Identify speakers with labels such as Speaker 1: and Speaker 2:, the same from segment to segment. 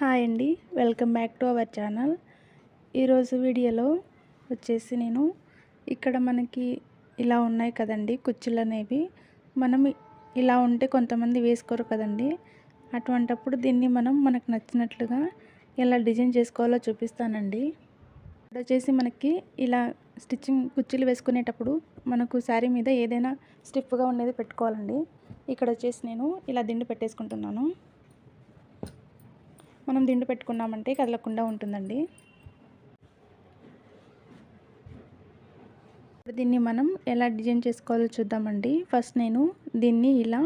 Speaker 1: Hi అండి. Welcome back to our channel. ఈరోజు వీడియోలో వచ్చేసి నేను ఇక్కడ మనకి ఇలా ఉన్నాయి కదండి కుర్చీలు అనేవి. మనం ఇలా ఉంటే కొంతమంది వేసుకోరు కదండి. అటువంటప్పుడు దీన్ని మనం మనకు నచ్చినట్లుగా ఎలా డిజైన్ చేసుకోవాలో చూపిస్తానండి. ఇక్కడ వచ్చేసి మనకి ఇలా స్టిచ్చింగ్ కుర్చీలు వేసుకునేటప్పుడు మనకు శారీ మీద ఏదైనా స్టిఫ్గా ఉండేది పెట్టుకోవాలండి. ఇక్కడ వచ్చేసి నేను ఇలా దిండు పెట్టేసుకుంటున్నాను. మనం దిండు పెట్టుకున్నామంటే కదలకుండా ఉంటుందండి. దీన్ని మనం ఎలా డిజైన్ చేసుకోవాలో చూద్దామండి. ఫస్ట్ నేను దీన్ని ఇలా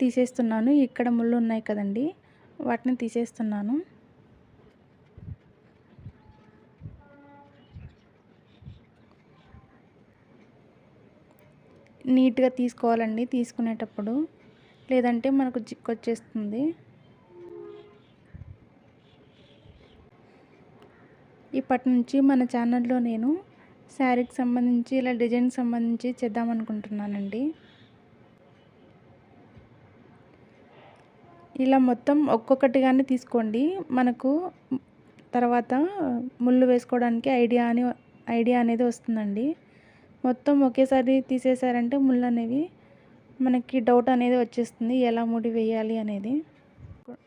Speaker 1: తీసేస్తున్నాను. ఇక్కడ ముళ్ళు ఉన్నాయి కదండి. వాటిని తీసేస్తున్నాను. నీట్గా తీసుకోవాలండి. తీసుకునేటప్పుడు. లేదంటే మనకు చిక్కొచ్చేస్తుంది. ఇప్పటి నుంచి మన ఛానల్లో నేను శారీకి సంబంధించి ఇలా డిజైన్ సంబంధించి చేద్దామనుకుంటున్నానండి. ఇలా మొత్తం ఒక్కొక్కటిగానే తీసుకోండి. మనకు తర్వాత ముళ్ళు వేసుకోవడానికి ఐడియా అని ఐడియా అనేది వస్తుందండి. మొత్తం ఒకేసారి తీసేసారంటే ముళ్ళు అనేవి మనకి డౌట్ అనేది వచ్చేస్తుంది ఎలా ముడి వేయాలి అనేది.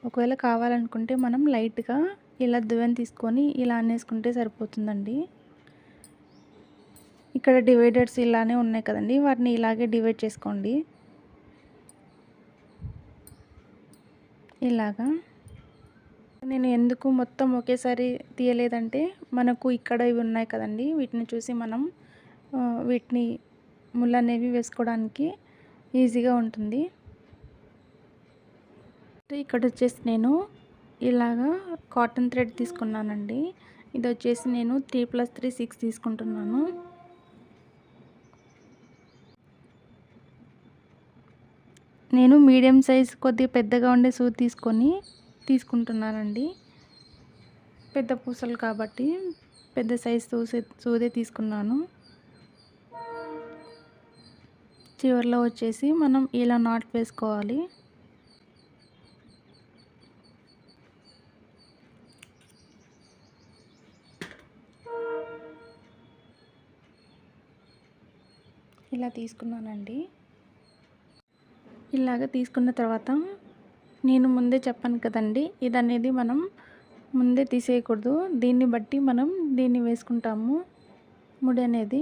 Speaker 1: ఒకవేళ కావాలనుకుంటే మనం లైట్గా ఇలా దువ్వెన తీసుకొని ఇలా అనేసుకుంటే సరిపోతుందండి. ఇక్కడ డివైడర్స్ ఇలానే ఉన్నాయి కదండి. వాటిని ఇలాగే డివైడ్ చేసుకోండి. ఇలాగా. నేను ఎందుకు మొత్తం ఒకేసారి తీయలేదంటే మనకు ఇక్కడ ఇవి ఉన్నాయి కదండి. వీటిని చూసి మనం వీటిని ముళ్ళు అనేవి వేసుకోవడానికి ఈజీగా ఉంటుంది. ఇక్కడ వచ్చేసి నేను ఇలాగా కాటన్ థ్రెడ్ తీసుకున్నానండి. ఇది వచ్చేసి నేను త్రీ ప్లస్ త్రీ సిక్స్ తీసుకుంటున్నాను. నేను మీడియం సైజ్ కొద్దిగా పెద్దగా ఉండే సూ తీసుకొని తీసుకుంటున్నానండి. పెద్ద పూసలు కాబట్టి పెద్ద సైజ్ సూసే సూదే తీసుకున్నాను. చివరిలో వచ్చేసి మనం ఇలా నాట్ వేసుకోవాలి. ఇలా తీసుకున్నానండి. ఇలాగ తీసుకున్న తర్వాత నేను ముందే చెప్పాను కదండి ఇది అనేది మనం ముందే తీసేయకూడదు. దీన్ని బట్టి మనం దీన్ని వేసుకుంటాము. ముడి అనేది.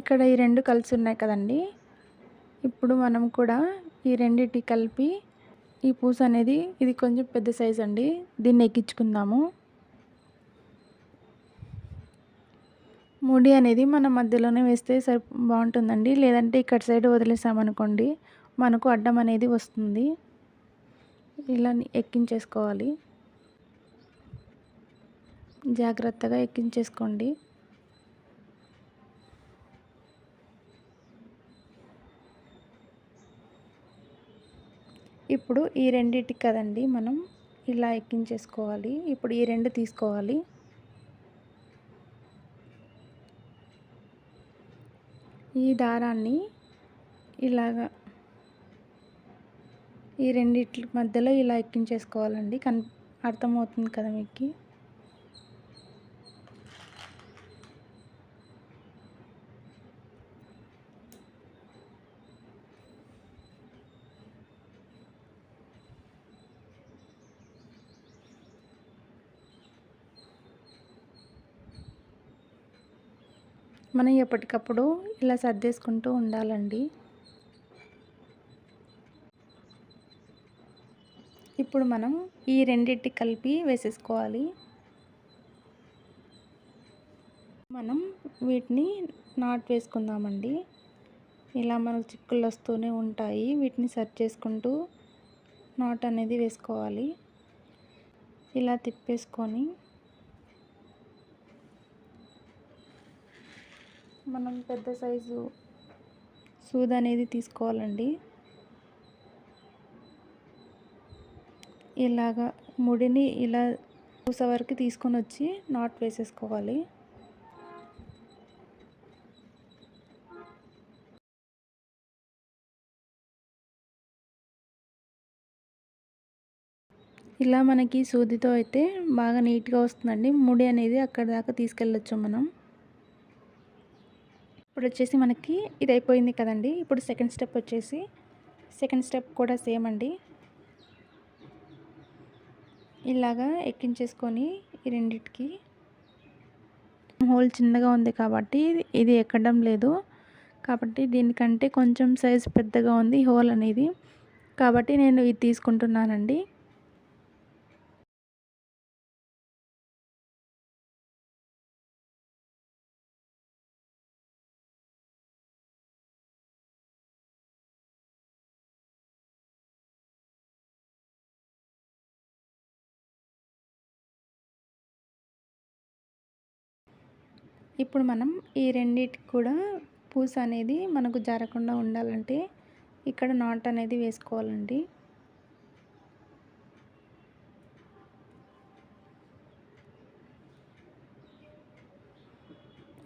Speaker 1: ఇక్కడ ఈ రెండు కలిసి ఉన్నాయి కదండి. ఇప్పుడు మనం కూడా ఈ రెండిటి కలిపి ఈ పూస అనేది ఇది కొంచెం పెద్ద సైజ్ అండి దీన్ని ఎక్కించుకుందాము. ముడి అనేది మన మధ్యలోనే వేస్తే సరి బాగుంటుందండి. లేదంటే ఇక్కడ సైడ్ వదిలేసామనుకోండి మనకు అడ్డం అనేది వస్తుంది. ఇలా ఎక్కించేసుకోవాలి. జాగ్రత్తగా ఎక్కించేసుకోండి. ఇప్పుడు ఈ రెండిటికి కదండి మనం ఇలా ఎక్కించేసుకోవాలి. ఇప్పుడు ఈ రెండు తీసుకోవాలి. ఈ దారాన్ని ఇలాగా ఈ రెండిట్ల మధ్యలో ఇలా ఎక్కించేసుకోవాలండి. కన్ అర్థమవుతుంది కదా మీకు? మనం ఎప్పటికప్పుడు ఇలా సర్దేసుకుంటూ ఉండాలండి. ఇప్పుడు మనం ఈ రెండింటి కలిపి వేసేసుకోవాలి. మనం వీటిని నాట్ వేసుకుందామండి. ఇలా మనకు చిక్కులు వస్తూనే ఉంటాయి. వీటిని సర్చ్ చేసుకుంటూ నాట్ అనేది వేసుకోవాలి. ఇలా తిప్పేసుకొని మనం పెద్ద సైజు సూది అనేది తీసుకోవాలండి. ఇలాగా ముడిని ఇలా పూస వరకు తీసుకొని వచ్చి నాట్ వేసేసుకోవాలి. ఇలా మనకి సూదితో అయితే బాగా నీట్గా వస్తుందండి. ముడి అనేది అక్కడ దాకా తీసుకెళ్ళొచ్చు మనం. ఇప్పుడు వచ్చేసి మనకి ఇది అయిపోయింది కదండి. ఇప్పుడు సెకండ్ స్టెప్ వచ్చేసి సెకండ్ స్టెప్ కూడా సేమ్ అండి. ఇలాగా ఎక్కించేసుకొని ఈ రెండిటికి హోల్ చిన్నగా ఉంది కాబట్టి ఇది ఎక్కడం లేదు. కాబట్టి దీనికంటే కొంచెం సైజ్ పెద్దగా ఉంది హోల్ అనేది. కాబట్టి నేను ఇది తీసుకుంటున్నానండి. ఇప్పుడు మనం ఈ రెండిటికి కూడా పూస అనేది మనకు జరగకుండా ఉండాలంటే ఇక్కడ నాట్ అనేది వేసుకోవాలండి.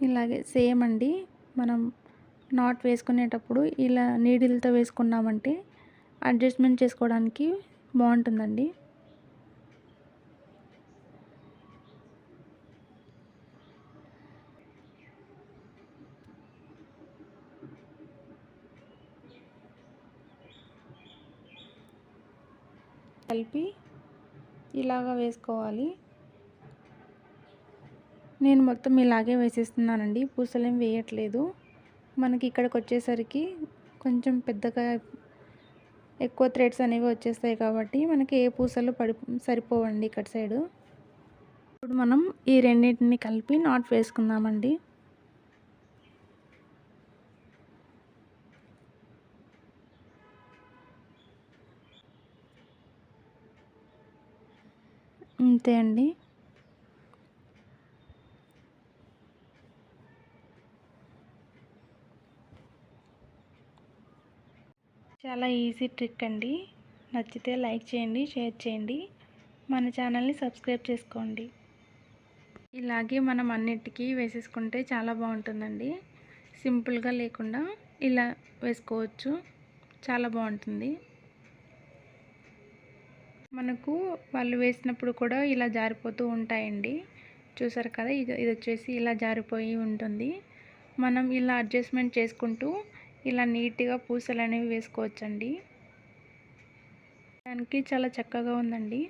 Speaker 1: ఇలాగే సేమ్ అండి. మనం నాట్ వేసుకునేటప్పుడు ఇలా నీడిల్తో వేసుకున్నామంటే అడ్జస్ట్మెంట్ చేసుకోవడానికి బాగుంటుందండి. కలిపి ఇలాగా వేసుకోవాలి. నేను మొత్తం ఇలాగే వేసేస్తున్నానండి. పూసలేం వేయట్లేదు. మనకి ఇక్కడికి వచ్చేసరికి కొంచెం పెద్దగా ఎక్కువ థ్రెడ్స్ అనేవి వచ్చేస్తాయి కాబట్టి మనకి ఏ పూసలు పడి సరిపోవండి ఇక్కడ సైడు. ఇప్పుడు మనం ఈ రెండింటిని కలిపి నాట్ వేసుకుందామండి. అంతే అండి. చాలా ఈజీ ట్రిక్ అండి. నచ్చితే లైక్ చేయండి షేర్ చేయండి. మన ఛానల్ని సబ్స్క్రైబ్ చేసుకోండి. ఇలాగే మనం అన్నిటికీ వేసేసుకుంటే చాలా బాగుంటుందండి. సింపుల్గా లేకుండా ఇలా వేసుకోవచ్చు. చాలా బాగుంటుంది. మనకు వాళ్ళు వేసినప్పుడు కూడా ఇలా జారిపోతూ ఉంటాయండి. చూసారు కదా ఇది ఇది వచ్చేసి ఇలా జారిపోయి ఉంటుంది. మనం ఇలా అడ్జస్ట్మెంట్ చేసుకుంటూ ఇలా నీట్గా పూసలు అనేవి వేసుకోవచ్చండి. దానికి చాలా చక్కగా ఉందండి.